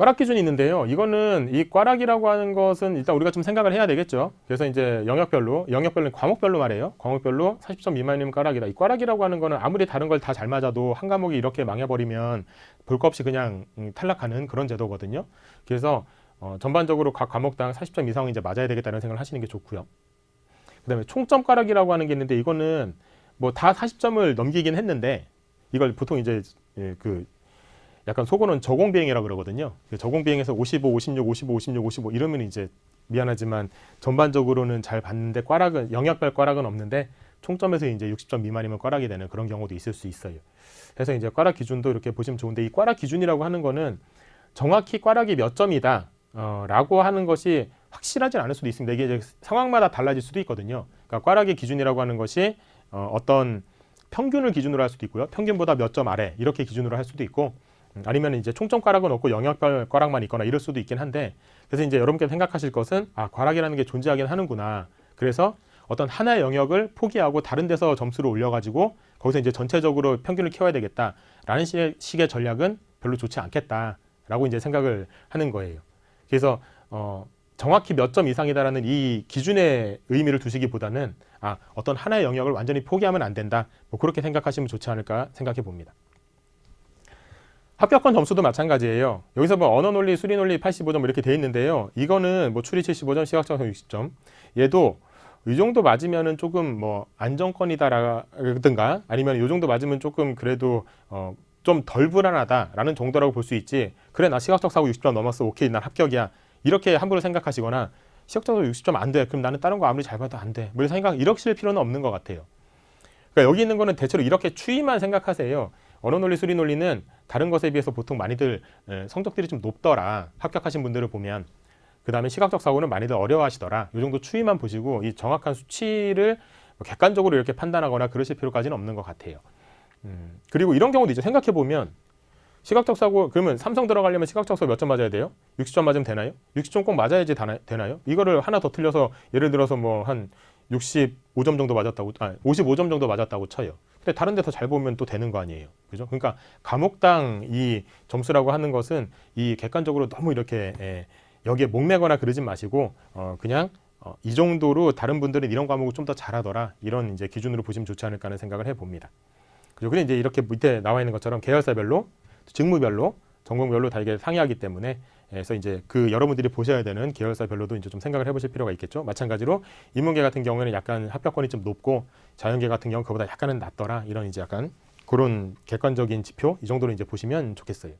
꽈락 기준이 있는데요. 이거는 이 꽈락이라고 하는 것은 일단 우리가 좀 생각을 해야 되겠죠. 그래서 이제 영역별로, 영역별로, 과목별로 말해요. 과목별로 40점 미만이면 꽈락이다. 이 꽈락이라고 하는 거는 아무리 다른 걸 다 잘 맞아도 한 과목이 이렇게 망해버리면 볼거 없이 그냥 음, 탈락하는 그런 제도거든요. 그래서 어, 전반적으로 각 과목당 40점 이상은 이제 맞아야 되겠다는 생각을 하시는 게 좋고요. 그 다음에 총점 꽈락이라고 하는 게 있는데 이거는 뭐 다 40점을 넘기긴 했는데 이걸 보통 이제 예, 그 약간 속어는 저공 비행이라고 그러거든요. 그 저공 비행에서 55, 56, 55, 56, 55 이러면 이제 미안하지만 전반적으로는 잘 봤는데 꽈락은 영역별 꽈락은 없는데 총점에서 이제 60점 미만이면 꽈락이 되는 그런 경우도 있을 수 있어요. 그래서 이제 꽈락 기준도 이렇게 보시면 좋은데 이 꽈락 기준이라고 하는 거는 정확히 꽈락이 몇 점이다 어, 라고 하는 것이 확실하진 않을 수도 있습니다. 이게 이제 상황마다 달라질 수도 있거든요. 그러니까 꽈락의 기준이라고 하는 것이 어, 어떤 평균을 기준으로 할 수도 있고요. 평균보다 몇 점 아래 이렇게 기준으로 할 수도 있고 음, 아니면 이제 총점 꽈락은 없고 영역별 꽈락만 있거나 이럴 수도 있긴 한데 그래서 이제 여러분께서 생각하실 것은 아 꽈락이라는 게 존재하긴 하는구나. 그래서 어떤 하나의 영역을 포기하고 다른 데서 점수를 올려가지고 거기서 이제 전체적으로 평균을 키워야 되겠다라는 식의 전략은 별로 좋지 않겠다라고 이제 생각을 하는 거예요. 그래서 어, 정확히 몇 점 이상이다라는 이 기준의 의미를 두시기보다는 아 어떤 하나의 영역을 완전히 포기하면 안 된다. 뭐 그렇게 생각하시면 좋지 않을까 생각해 봅니다. 합격권 점수도 마찬가지예요. 여기서 뭐 언어 논리, 수리 논리 85점 이렇게 돼 있는데요. 이거는 뭐 추리 75점, 시각 작성 60점. 얘도 이 정도 맞으면은 조금 뭐 안정권이다라든가 아니면 이 정도 맞으면 조금 그래도 어 좀 덜 불안하다라는 정도라고 볼 수 있지. 그래 나 시각적 사고 60점 넘었어. 오케이 난 합격이야. 이렇게 함부로 생각하시거나 시각적으로 60점 안 돼. 그럼 나는 다른 거 아무리 잘 봐도 안 돼. 뭐 이런 생각 이렇게 필요는 없는 것 같아요. 그러니까 여기 있는 거는 대체로 이렇게 추이만 생각하세요. 언어 논리, 수리 논리는 다른 것에 비해서 보통 많이들 에, 성적들이 좀 높더라. 합격하신 분들을 보면. 그 다음에 시각적 사고는 많이들 어려워하시더라. 이 정도 추이만 보시고 이 정확한 수치를 뭐 객관적으로 이렇게 판단하거나 그러실 필요까지는 없는 것 같아요. 음, 그리고 이런 경우도 있죠. 생각해 보면 시각적 사고 그러면 삼성 들어가려면 시각적 사고 몇 점 맞아야 돼요? 60점 맞으면 되나요? 60점 꼭 맞아야지 되나요? 이거를 하나 더 틀려서 예를 들어서 뭐 한 65점 정도 맞았다고 아 55점 정도 맞았다고 쳐요. 근데 다른 데서 잘 보면 또 되는 거 아니에요. 그죠? 그러니까 과목당 이 점수라고 하는 것은 이 객관적으로 너무 이렇게 에, 여기에 목매거나 그러진 마시고 어 그냥 어, 이 정도로 다른 분들은 이런 과목을 좀 더 잘하더라 이런 이제 기준으로 보시면 좋지 않을까 하는 생각을 해봅니다. 그죠? 근데 이제 이렇게 밑에 나와 있는 것처럼 계열사별로 직무별로 전공별로 다 이게 상이하기 때문에 그래서 이제 그 여러분들이 보셔야 되는 계열사별로도 이제 좀 생각을 해보실 필요가 있겠죠. 마찬가지로 인문계 같은 경우에는 약간 합격권이 좀 높고 자연계 같은 경우 그보다 약간은 낮더라 이런 이제 약간 그런 객관적인 지표 이 정도로 이제 보시면 좋겠어요.